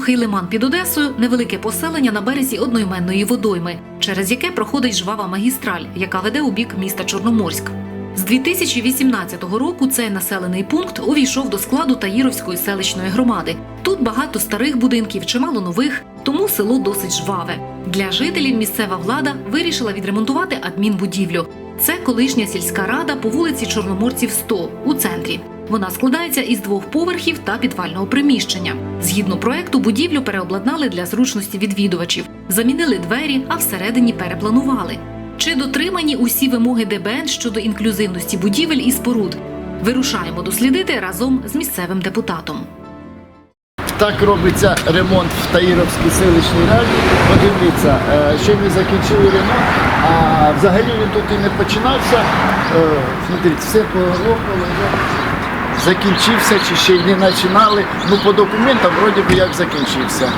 Сухий лиман під Одесою невелике поселення на березі одноіменної водойми, через яке проходить жвава магістраль, яка веде у бік міста Чорноморськ. З 2018 року цей населений пункт увійшов до складу Таїровської селищної громади. Тут багато старих будинків, чимало нових, тому село досить жваве. Для жителів місцева влада вирішила відремонтувати адмінбудівлю. Це колишня сільська рада по вулиці Чорноморців 100 у центрі. Вона складається із двох поверхів та підвального приміщення. Згідно проекту, будівлю переобладнали для зручності відвідувачів, замінили двері, а всередині перепланували. Чи дотримані усі вимоги ДБН щодо інклюзивності будівель і споруд? Вирушаємо дослідити разом з місцевим депутатом. Так робиться ремонт в Таїровській селищній раді. Подивіться, е, ще не закінчили ремонт, а взагалі він тут і не починався. Е, Смотрите, все полопало. Закінчився чи ще й не починали. Ну, по документам вроді би як закінчився.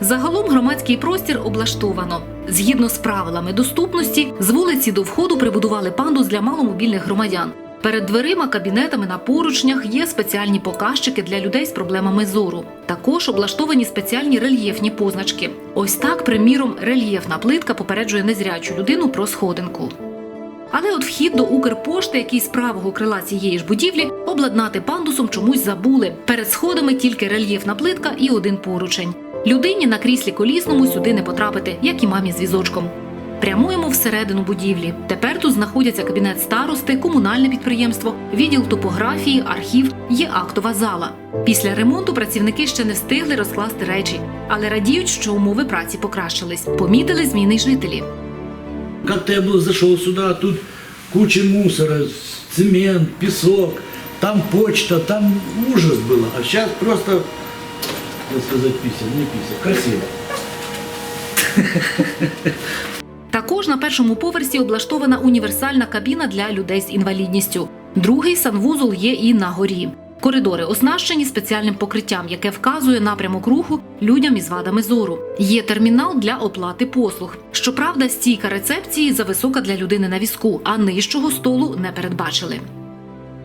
Загалом громадський простір облаштовано. Згідно з правилами доступності, з вулиці до входу прибудували пандус для маломобільних громадян. Перед дверима, кабінетами на поручнях є спеціальні показчики для людей з проблемами зору. Також облаштовані спеціальні рельєфні позначки. Ось так, приміром, рельєфна плитка попереджує незрячу людину про сходинку. Але от вхід до Укрпошти, який з правого крила цієї ж будівлі, обладнати пандусом чомусь забули. Перед сходами тільки рельєфна плитка і один поручень. Людині на кріслі колісному сюди не потрапити, як і мамі з візочком. Прямуємо всередину будівлі. Тепер тут знаходяться кабінет старости, комунальне підприємство, відділ топографії, архів, є актова зала. Після ремонту працівники ще не встигли розкласти речі, але радіють, що умови праці покращились. Помітили зміни й жителі. Как-то я был, зашел сюда, тут куча мусора, цемент, песок, там почта, там ужас было. А сейчас просто, так сказать, писем, не писем, красиво. Також на першому поверсі облаштована універсальна кабіна для людей з інвалідністю. Другий санвузол є і на горі. Коридори оснащені спеціальним покриттям, яке вказує напрямок руху людям із вадами зору. Є термінал для оплати послуг. Щоправда, стійка рецепції зависока для людини на візку, а нижчого столу не передбачили.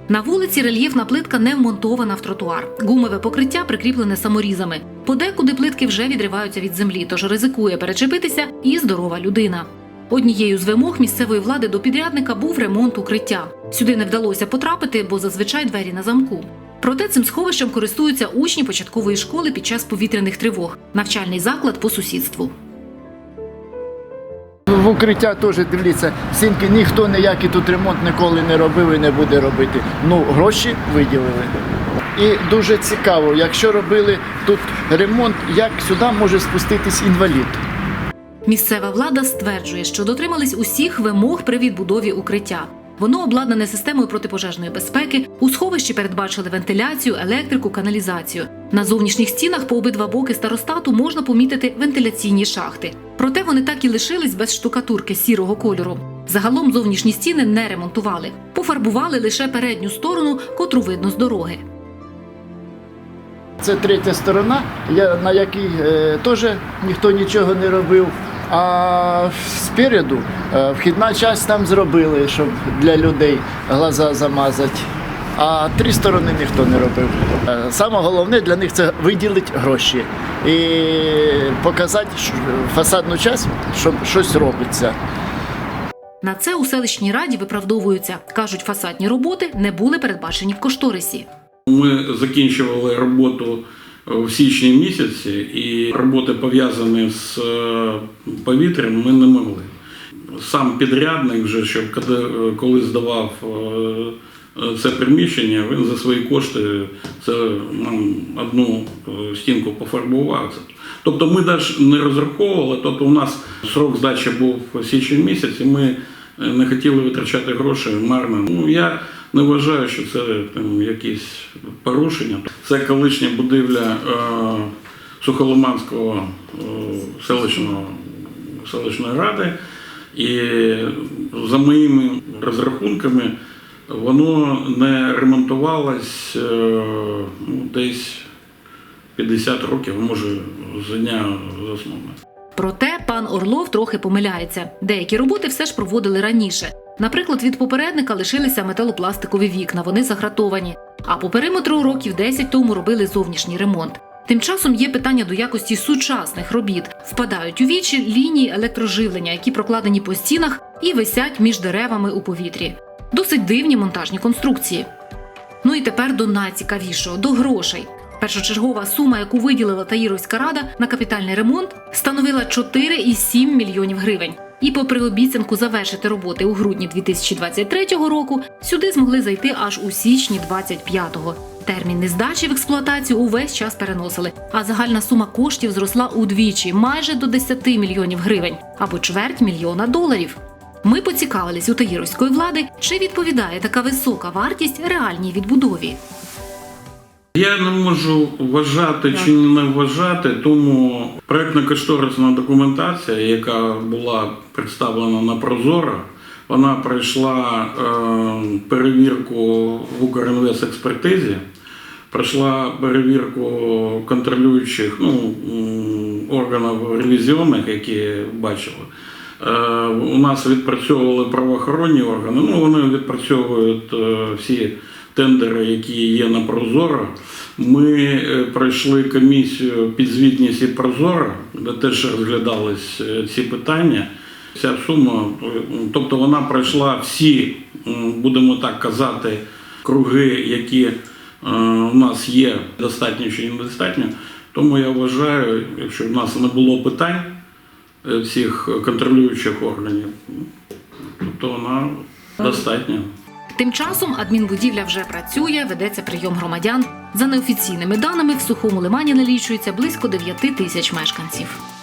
На вулиці рельєфна плитка не вмонтована в тротуар. Гумове покриття прикріплене саморізами. Подекуди плитки вже відриваються від землі, тож ризикує перечепитися і здорова людина. Однією з вимог місцевої влади до підрядника був ремонт укриття. Сюди не вдалося потрапити, бо зазвичай двері на замку. Проте цим сховищем користуються учні початкової школи під час повітряних тривог, навчальний заклад по сусідству. В укриття теж дивіться, сімки ніхто ніякий тут ремонт ніколи не робив і не буде робити. Ну, гроші виділили. І дуже цікаво, якщо робили тут ремонт, як сюди може спуститись інвалід. Місцева влада стверджує, що дотримались усіх вимог при відбудові укриття. Воно обладнане системою протипожежної безпеки. У сховищі передбачили вентиляцію, електрику, каналізацію. На зовнішніх стінах по обидва боки старостату можна помітити вентиляційні шахти. Проте вони так і лишились без штукатурки сірого кольору. Загалом зовнішні стіни не ремонтували, пофарбували лише передню сторону, котру видно з дороги. Це третя сторона, на якій е, теж ніхто нічого не робив. А спереду е, вхідна частина там зробили, щоб для людей глаза замазати. А три сторони ніхто не робив. Е, Саме головне для них це виділити гроші і показати що- фасадну частину, щоб щось робиться. На це у селищній раді виправдовуються. кажуть, фасадні роботи не були передбачені в кошторисі. Ми закінчували роботу в січні місяці, і роботи пов'язані з е, повітрям ми не могли. Сам підрядник, вже що коли- коли здавав е, це приміщення, він за свої кошти це нам одну е, стінку пофарбував. Тобто ми навіть не розраховували, тобто у нас срок здачі був січень місяць, і ми е, не хотіли витрачати гроші марно. Ну я не вважаю, що це там якісь порушення. Це колишня будівля е, Сухоломанського е, селищного селищної ради, і за моїми розрахунками воно не ремонтувалось е, ну, десь 50 років, може, з дня засновлення. Проте пан Орлов трохи помиляється. Деякі роботи все ж проводили раніше. Наприклад, від попередника лишилися металопластикові вікна, вони загратовані. А по периметру років 10 тому робили зовнішній ремонт. Тим часом є питання до якості сучасних робіт. Впадають у вічі лінії електроживлення, які прокладені по стінах і висять між деревами у повітрі. Досить дивні монтажні конструкції. Ну і тепер до найцікавішого до грошей. Першочергова сума, яку виділила Таїровська рада на капітальний ремонт, становила 4,7 мільйонів гривень. І попри обіцянку завершити роботи у грудні 2023 року, сюди змогли зайти аж у січні 25-го. Термін здачі в експлуатацію увесь час переносили, а загальна сума коштів зросла удвічі, майже до 10 мільйонів гривень або чверть мільйона доларів. Ми поцікавились у таїровської влади, чи відповідає така висока вартість реальній відбудові. Я не можу вважати чи не вважати, тому проєктно-кошторисна документація, яка була представлена на Прозоро, вона пройшла е, перевірку в Укрінвестекспертизі, пройшла перевірку контролюючих ну, органів ревізіонних, які бачили. Е, У нас відпрацьовували правоохоронні органи, ну вони відпрацьовують е, всі тендери, які є на Прозоро. Ми е, пройшли комісію підзвітність і Прозоро, де теж розглядались е, ці питання. Ця сума, е, тобто вона пройшла всі, будемо так казати, круги, які у нас є достатньо чи недостатньо. Тому я вважаю, якщо в нас не було питань всіх контролюючих органів, то вона достатня. Тим часом адмінбудівля вже працює, ведеться прийом громадян. За неофіційними даними, в сухому лимані налічується близько 9 тисяч мешканців.